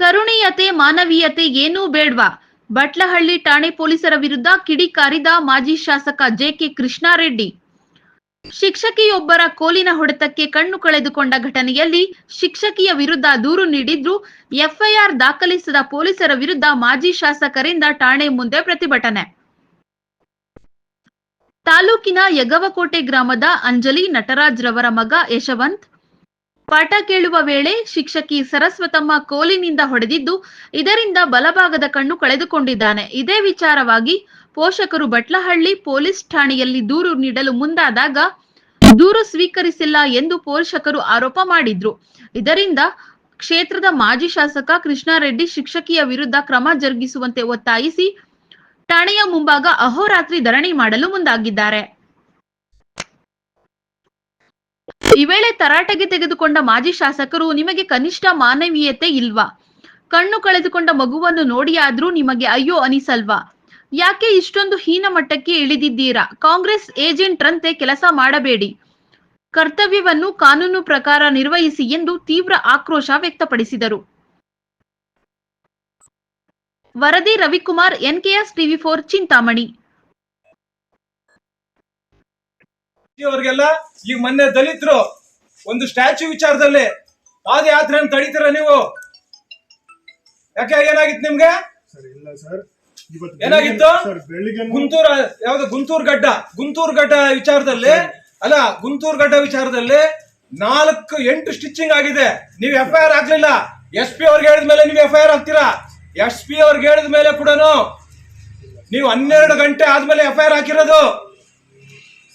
ಕರುಣೀಯತೆ, ಮಾನವೀಯತೆ ಏನೂ ಬೇಡ್ವಾ? ಬಟ್ಲಹಳ್ಳಿ ಠಾಣೆ ಪೊಲೀಸರ ವಿರುದ್ಧ ಕಿಡಿಕಾರಿದ ಮಾಜಿ ಶಾಸಕ ಜೆಕೆ ಕೃಷ್ಣಾರೆಡ್ಡಿ. ಶಿಕ್ಷಕಿಯೊಬ್ಬರ ಕೋಲಿನ ಹೊಡೆತಕ್ಕೆ ಕಣ್ಣು ಕಳೆದುಕೊಂಡ ಘಟನೆಯಲ್ಲಿ ಶಿಕ್ಷಕಿಯ ವಿರುದ್ಧ ದೂರು ನೀಡಿದ್ರು ಎಫ್ಐಆರ್ ದಾಖಲಿಸಿದ ಪೊಲೀಸರ ವಿರುದ್ಧ ಮಾಜಿ ಶಾಸಕರಿಂದ ಠಾಣೆ ಮುಂದೆ ಪ್ರತಿಭಟನೆ. ತಾಲೂಕಿನ ಯಗವಕೋಟೆ ಗ್ರಾಮದ ಅಂಜಲಿ ನಟರಾಜ್ ರವರ ಮಗ ಯಶವಂತ್ ಪಾಠ ಕೇಳುವ ವೇಳೆ ಶಿಕ್ಷಕಿ ಸರಸ್ವತಮ್ಮ ಕೋಲಿನಿಂದ ಹೊಡೆದಿದ್ದು ಇದರಿಂದ ಬಲಭಾಗದ ಕಣ್ಣು ಕಳೆದುಕೊಂಡಿದ್ದಾನೆ. ಇದೇ ವಿಚಾರವಾಗಿ ಪೋಷಕರು ಬಟ್ಲಹಳ್ಳಿ ಪೊಲೀಸ್ ಠಾಣೆಯಲ್ಲಿ ದೂರು ನೀಡಲು ಮುಂದಾದಾಗ ದೂರು ಸ್ವೀಕರಿಸಿಲ್ಲ ಎಂದು ಪೋಷಕರು ಆರೋಪ ಮಾಡಿದ್ರು. ಇದರಿಂದ ಕ್ಷೇತ್ರದ ಮಾಜಿ ಶಾಸಕ ಕೃಷ್ಣಾರೆಡ್ಡಿ ಶಿಕ್ಷಕಿಯ ವಿರುದ್ಧ ಕ್ರಮ ಜರುಗಿಸುವಂತೆ ಒತ್ತಾಯಿಸಿ ಠಾಣೆಯ ಮುಂಭಾಗ ಅಹೋರಾತ್ರಿ ಧರಣಿ ಮಾಡಲು ಮುಂದಾಗಿದ್ದಾರೆ. ಈ ವೇಳೆ ತರಾಟೆಗೆ ತೆಗೆದುಕೊಂಡ ಮಾಜಿ ಶಾಸಕರು ನಿಮಗೆ ಕನಿಷ್ಠ ಮಾನವೀಯತೆ ಇಲ್ವಾ? ಕಣ್ಣು ಕಳೆದುಕೊಂಡ ಮಗುವನ್ನು ನೋಡಿಯಾದ್ರೂ ನಿಮಗೆ ಅಯ್ಯೋ ಅನಿಸಲ್ವಾ? ಯಾಕೆ ಇಷ್ಟೊಂದು ಹೀನ ಮಟ್ಟಕ್ಕೆ ಇಳಿದಿದ್ದೀರಾ? ಕಾಂಗ್ರೆಸ್ ಏಜೆಂಟ್ ರಂತೆ ಕೆಲಸ ಮಾಡಬೇಡಿ. ಕರ್ತವ್ಯವನ್ನು ಕಾನೂನು ಪ್ರಕಾರ ನಿರ್ವಹಿಸಿ ಎಂದು ತೀವ್ರ ಆಕ್ರೋಶ ವ್ಯಕ್ತಪಡಿಸಿದರು. ವರದಿ Ravikumar, NKS TV four, Chintamani. ಅವರಿಗೆಲ್ಲ ಈಗ ಮೊನ್ನೆ ದಲಿತರು ಒಂದು ಸ್ಟ್ಯಾಚ್ಯೂ ವಿಚಾರದಲ್ಲಿ ಪಾದಯಾತ್ರೆ ತಡೀತೀರ ನೀವು? ಯಾಕೆ ಏನಾಗಿತ್ತು ನಿಮ್ಗೆ? ಇಲ್ಲ ಸರ್. ಏನಾಗಿತ್ತು? ಗುಂಟೂರ್ ಯಾವ್ದು ಗುಂತೂರ್ ಗಡ್ಡ ಗುಂತೂರ್ ಗಡ್ಡ ವಿಚಾರದಲ್ಲಿ ಅಲ್ಲ ಗುಂಟೂರ್ ಗಡ್ಡ ವಿಚಾರದಲ್ಲಿ ನಾಲ್ಕು ಎಂಟು ಸ್ಟಿಚಿಂಗ್ ಆಗಿದೆ. ನೀವು ಎಫ್ ಐ ಆರ್ ಆಗ್ಲಿಲ್ಲ ಎಸ್ ಪಿ ಅವ್ರಿಗೆ ಹೇಳಿದ ಮೇಲೆ ನೀವು ಎಫ್ ಐ ಆರ್ ಹಾಕ್ತೀರಾ? ಎಸ್ ಪಿ ಅವ್ರಿಗೆ ಹೇಳಿದ ಮೇಲೆ ಕೂಡ ನೀವು ಹನ್ನೆರಡು ಗಂಟೆ ಆದ್ಮೇಲೆ ಎಫ್ ಐ ಆರ್ ಹಾಕಿರೋದು.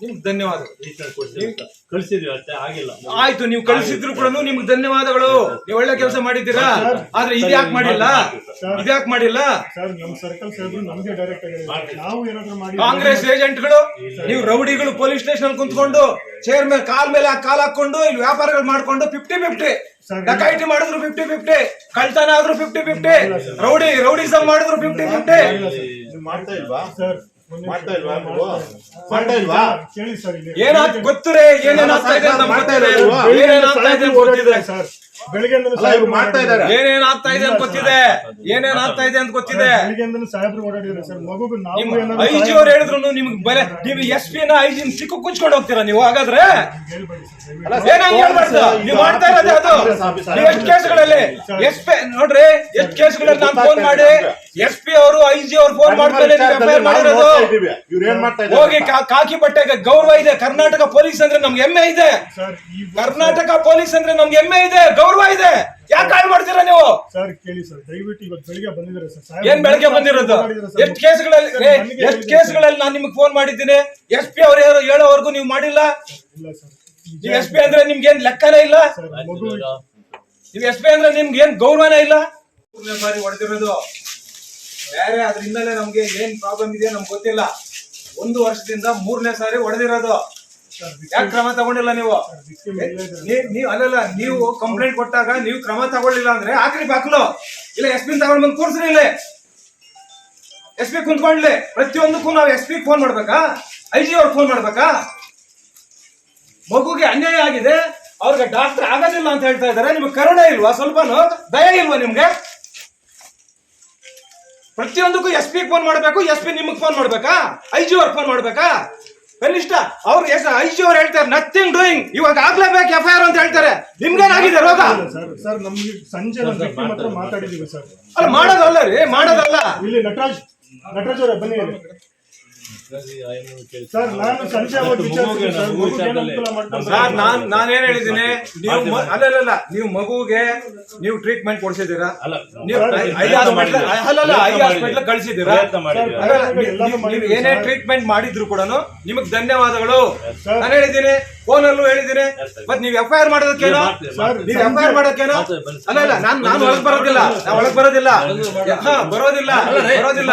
ನಿಮ್ಗೆ ಧನ್ಯವಾದ ಕಳಿಸಿದ್ವಿ ಅಷ್ಟೇ ಆಗಿಲ್ಲ. ಆಯ್ತು ನೀವು ಕಳಿಸಿದ್ರು ಕೂಡ ನಿಮ್ಗೆ ಧನ್ಯವಾದಗಳು. ನೀವು ಒಳ್ಳೆ ಕೆಲಸ ಮಾಡಿದ್ದೀರಾ? ಆದ್ರೆ ಇದ್ಯಾಕ್ ಮಾಡಿಲ್ಲ? ಇದ್ಯಾಕ್ ಮಾಡಿಲ್ಲ? ಸರ್ ಯಾಕೆ ಸರ್ಕಲ್ ಸಾಹೇಬ್ರು ನಮ್ಗೆ ಡೈರೆಕ್ಟ್ ಆಗಿ ನಾವು ಏನಾದ್ರು ಮಾಡಿ. ಕಾಂಗ್ರೆಸ್ ಏಜೆಂಟ್ಗಳು ನೀವು ರೌಡಿಗಳು ಪೊಲೀಸ್ ಸ್ಟೇಷನ್ ಕುಂತ್ಕೊಂಡು ಚೇರ್ ಮೇಲೆ ಕಾಲ್ ಮೇಲೆ ಕಾಲ್ ಹಾಕೊಂಡು ಇಲ್ಲಿ ವ್ಯಾಪಾರಗಳು ಮಾಡ್ಕೊಂಡು ಫಿಫ್ಟಿ ಫಿಫ್ಟಿ ಡಕೈಟಿ ಮಾಡಿದ್ರು ಫಿಫ್ಟಿ ಫಿಫ್ಟಿ ಕಳ್ತನ ಆದ್ರೂ ಫಿಫ್ಟಿ ಫಿಫ್ಟಿ ರೌಡಿ ರೌಡಿಸಮ್ ಮಾಡಿದ್ರು ಫಿಫ್ಟಿ ಫಿಫ್ಟಿ ನೀವು ಮಾಡ್ತಾ ಇಲ್ವಾ? ಸರ್. ಮಾಡ್ತಾ ಇಲ್ವಾ ನೀವು? ಮಾಡ್ತಾ ಇಲ್ವಾ? ಕೇಳಿ ಸರ್ ಏನೇನ್ ಆಗ್ತಾ ಇದೆ ಅಂತ ಮಾಡ್ತಾ ಗೊತ್ತಿದೆ ಇಲ್ವಾ? ಏನೇನ್ ಆಗ್ತಾ ಇದೆ ಅಂತ ಗೊತ್ತಿದೆ ಸರ್ ಬೆಳಿಗ್ಗೆ ಮಾಡ್ತಾ ಇದ್ದಾರೆ. ಏನೇನ್ ಆಗ್ತಾ ಇದೆ ಅಂತ ಗೊತ್ತಿದೆ. ಏನೇನ್ ಆಗ್ತಾ ಇದೆ ಅಂತ ಗೊತ್ತಿದೆ. ಬೆಳಿಗ್ಗೆ ಸಾಹೇಬ್ರು ಓಡಾಡಿದ್ರೆ ಸರ್. ಮಗುಗೂ ನಾವು ನಿಮ್ಮ ಏನಾದ್ರು ಐ ಜಿ ಅವ್ರು ಹೇಳಿದ್ರು ನಿಮ್ಗೆ ಬಲೆ ನೀವು ಎಸ್ ಪಿ ನ ಐಜಿ ಸಿಕ್ಕು ಕುಚ್ಕೊಂಡು ಹೋಗ್ತೀರಾ ನೀವು ಹಾಗಾದ್ರೆ? ಹೇಳ್ಬೇಡಿ ಸರ್ ಅಲ್ಲ, ಏನ್ ಹಂಗ್ ನೀವು ಮಾಡ್ತಾ ಇರೋದೇ ಅದು. ಎಷ್ಟು ಕೇಸ್ಗಳಲ್ಲಿ ಎಸ್ ಪಿ ನೋಡ್ರಿ ಎಷ್ಟು ಕೇಸ್ಗಳಲ್ಲಿ ನಾನು ಫೋನ್ ಮಾಡಿ ಎಸ್ ಪಿ ಅವರು ಐ ಜಿ ಅವ್ರು ಫೋನ್ ಮಾಡ್ತಾರೆ ಮಾಡಿರೋದು. ಇವ್ರು ಏನ್ ಮಾಡ್ತಾ ಹೋಗಿ ಕಾಕಿ ಬಟ್ಟೆಗೆ ಗೌರವ ಇದೆ. ಕರ್ನಾಟಕ ಪೊಲೀಸ್ ಅಂದ್ರೆ ನಮ್ಗೆ ಹೆಮ್ಮೆ ಇದೆ. ಸರ್ ಕರ್ನಾಟಕ ಪೊಲೀಸ್ ಅಂದ್ರೆ ನಮ್ಗೆ ಹೆಮ್ಮೆ ಇದೆ. ಗೌರವ ಇದೆ. ಯಾಕೆ ಹಾಳು ಮಾಡ್ತೀರಾ ನೀವು? ಸರ್ ಕೇಳಿ ಸರ್ ದಯವಿಟ್ಟು ಇವತ್ತು ಬೆಳಿಗ್ಗೆ ಬಂದಿದ್ದಾರೆ ಸರ್? ಏನ್ ಬೆಳಗ್ಗೆ ಬಂದಿರೋದು? ಸರ್. ಎಷ್ಟು ಕೇಸ್ಗಳಲ್ಲಿ ಸರ್, ಏ, ನನಗೆ ಎಷ್ಟು ಕೇಸ್ಗಳಲ್ಲಿ ನಾನು ನಿಮ್ಗೆ ಫೋನ್ ಮಾಡಿದ್ದೀನಿ. ಎಸ್ ಪಿ ಅವ್ರು ಯಾರು ಹೇಳೋವರೆಗೂ ನೀವು ಮಾಡಿಲ್ಲ? ಇಲ್ಲ ಸರ್. ನೀವು ಎಸ್ ಪಿ ಅಂದ್ರೆ ನಿಮ್ಗೆ ಏನ್ ಲೆಕ್ಕನೇ ಇಲ್ಲ? ಸರ್ ಮಗು ನೀವು ಎಸ್ ಪಿ ಅಂದ್ರೆ ನಿಮ್ಗೆ ಏನ್ ಗೌರವನೇ ಇಲ್ಲ? ಮೂರನೇ ಬಾರಿ ಹೊಡೆದಿರೋದು. ಬೇರೆ ಅದ್ರಿಂದಲೇ ನಮ್ಗೆ ಏನ್ ಪ್ರಾಬ್ಲಮ್ ಇದೆ ನಮ್ಗೆ ಗೊತ್ತಿಲ್ಲ. ಒಂದು ವರ್ಷದಿಂದ ಮೂರನೇ ಸಾರಿ ಹೊಡೆದಿರೋದು. ಯಾಕೆ ಕ್ರಮ ತಗೊಂಡಿಲ್ಲ ನೀವು? ಇದ್ದಾರೆ. ನೀವು ಅಲ್ಲಲ್ಲ, ನೀವು ಕಂಪ್ಲೇಂಟ್ ಕೊಟ್ಟಾಗ ನೀವು ಕ್ರಮ ತಗೊಳ್ಳಿಲ್ಲ ಅಂದ್ರೆ ಆಕ್ರಿ ಬಾಕ್ಲು. ಇಲ್ಲ ಎಸ್ ಪಿ ತಗೊಂಡ್ ಬಂದು ಕೂರ್ಸ್ರಿ ಇಲ್ಲಿ. ಎಸ್ ಪಿ ಕುಂತ್ಕೊಂಡ್ಲಿ. ಪ್ರತಿಯೊಂದಕ್ಕೂ ನಾವು ಎಸ್ ಪಿ ಫೋನ್ ಮಾಡ್ಬೇಕಾ? ಐ ಜಿ ಅವ್ರಿಗೆ ಫೋನ್ ಮಾಡ್ಬೇಕಾ? ಮಗುಗೆ ಅನ್ಯಾಯ ಆಗಿದೆ. ಅವ್ರಿಗೆ ಡಾಕ್ಟರ್ ಆಗೋದಿಲ್ಲ ಅಂತ ಹೇಳ್ತಾ ಇದಾರೆ. ನಿಮ್ಗೆ ಕರುಣೆ ಇಲ್ವಾ? ಸ್ವಲ್ಪನು? ದಯ ಇಲ್ವಾ ನಿಮ್ಗೆ? ಪ್ರತಿಯೊಂದಕ್ಕೂ ಎಸ್ ಪಿ ಫೋನ್ ಮಾಡ್ಬೇಕು. ಎಸ್ ಪಿ ನಿಮಗೆ ಫೋನ್ ಮಾಡ್ಬೇಕಾ? ಐ ಜಿ ಅವ್ರಿಗೆ ಫೋನ್ ಮಾಡ್ಬೇಕಾ? ಕನಿಷ್ಠ ಅವ್ರು ಎಷ್ಟು ಐಶಿ ಅವ್ರು ಹೇಳ್ತಾರೆ ನಥಿಂಗ್ ಡೂಯಿಂಗ್ ಇವಾಗ ಆಗ್ಲೇಬೇಕು ಎಫ್ ಐ ಆರ್ ಅಂತ ಹೇಳ್ತಾರೆ. ನಿಮ್ಗೇನಾಗಿದೆ ರೋಗ? ಸರ್ ಸರ್ ನಮ್ಗೆ ಸಂಜೆ ನಮ್ಮ ಹತ್ರ ಮಾತಾಡಿದೀವಿ ಸರ್. ಅಲ್ಲ ಮಾಡೋದಲ್ಲ ರೀ ಮಾಡೋದಲ್ಲ. ಇಲ್ಲಿ ನಟರಾಜ್ ನಟರಾಜ್ ಅವರೇ ಬನ್ನಿ. ಸರ್ ನಾನು ಸಂಜೆ ಹೋಗಿ ವಿಚಾರಿಸಿದೆ ಸರ್ ಮಗುಗೆ ಏನು ಅನುಕೂಲ ಮಾಡ್ಕೊಂಡು ಸರ್ ನಾನ್ ನಾನೇನ್ ಹೇಳಿದೀನಿ ನೀವು ಮ- ಅಲ್ಲ ಅಲ್ಲ, ಅಲ್ಲ ನೀವು ಮಗುಗೆ ನೀವು ಟ್ರೀಟ್ಮೆಂಟ್ ಕೊಡ್ಸಿದ್ದೀರಾ? ಅಲ್ಲ ನೀವು ಐ- ಹಾಸ್ಪಿಟ್ಲ್ ಅಲ್ಲಲ್ಲ ಐ ಹಾಸ್ಪಿಟ್ಲ್ ಕಳ್ಸಿದ್ದೀರಾ? ಪ್ರಯತ್ನ ಮಾಡಿದ್ದೀವಿ. ಅಲ್ಲ, ಸರ್, ನೀವು- ಎಲ್ಲಾನು ನೀವು- ನೀವು ಏನೇ ಟ್ರೀಟ್ಮೆಂಟ್ ಮಾಡಿದ್ರು ಕೂಡ ನಿಮಗ್ ಧನ್ಯವಾದಗಳು. ನಾನು ಹೇಳಿದ್ದೀನಿ ಫೋನ್ ಅಲ್ಲೂ ಹೇಳಿದ್ದೀನಿ. Yes, sir. ಮತ್ ನೀವು ಎಫ್ ಐ ಆರ್ ಮಾಡೋದಕ್ಕೇನೋ? ಸರ್. ನೀವು ಎಫ್ ಐ ಆರ್ ಮಾಡೋಕ್ಕೇನೋ ಅಲ್ಲ ಅಲ್ಲ ನಾನು ನಾನು ಒಳಗ್ ಬರೋದಿಲ್ಲ. ನಾನು ಒಳಗ್ ಬರೋದಿಲ್ಲ. ಹಾ, ಬರೋದಿಲ್ಲ. ಬರೋದಿಲ್ಲ.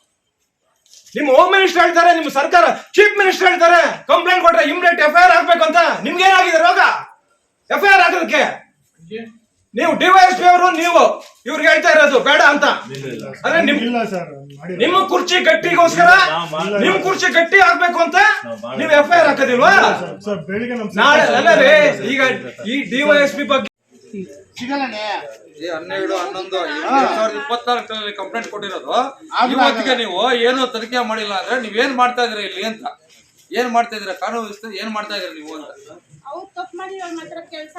ನಿಮ್ಮ ಹೋಮ್ ಮಿನಿಸ್ಟರ್ ಹೇಳ್ತಾರೆ ನಿಮ್ಮ ಸರ್ಕಾರ ಚೀಫ್ ಮಿನಿಸ್ಟರ್ ಹೇಳ್ತಾರೆ ಕಂಪ್ಲೇಂಟ್ ಕೊಟ್ರೆ ಇಮ್ಡಿಯೇಟ್ ಎಫ್ ಐ ಆರ್ ಹಾಕ್ಬೇಕು ಅಂತ ನಿಮ್ಗೆ ಏನಾಗಿದೆ ರೋಗ? ಎಫ್ ಐ ಆರ್ ಹಾಕೋದಕ್ಕೆ? ನೀವು ಡಿವೈಎಸ್ಪಿ ಅವರು ನೀವು ಇವ್ರಿಗೆ ಹೇಳ್ತಾ ಇರೋದು ಬೇಡ ಅಂತ. ಅಂದ್ರೆ ನಿಮ್ ಇಲ್ಲ ಸರ್ ನಿಮ್ಮ ಕುರ್ಚಿ ಗಟ್ಟಿಗೋಸ್ಕರ ನಿಮ್ ಕುರ್ಚಿ ಗಟ್ಟಿ ಆಗ್ಬೇಕು ಅಂತ ನೀವು ಎಫ್ ಐ ಆರ್ ಹಾಕೋದಿಲ್ವಾ? ಸರ್ ಬೆಳಿಗ್ಗೆ ನಮ್ಮ ನಾಳೆ ಅಲ್ಲ ರೀ ಈಗ ಈ ಡಿವೈಎಸ್ಪಿ ಬಗ್ಗೆ ಈ ಹನ್ನೆರಡು ಹನ್ನೊಂದು ಎರಡ್ ಸಾವಿರದ ಇಪ್ಪತ್ನಾಲ್ಕರಲ್ಲಿ ಕಂಪ್ಲೇಂಟ್ ಕೊಟ್ಟಿರೋದು. ಇವತ್ತಿಗೆ ನೀವು ಏನು ತನಿಖೆ ಮಾಡಿಲ್ಲ ಅಂದ್ರೆ ನೀವೇನ್ ಮಾಡ್ತಾ ಇದೀರ ಇಲ್ಲಿ ಅಂತ. ಏನ್ ಮಾಡ್ತಾ ಇದೀರ ಕಾನೂನು ವ್ಯವಸ್ಥೆ ಏನ್ ಮಾಡ್ತಾ ಇದೀರ ನೀವು ಅಂತ. ಅವ್ರು ತಪ್ಪು ಮಾಡಿರೋ ಮಾತ್ರ ಕೆಲಸ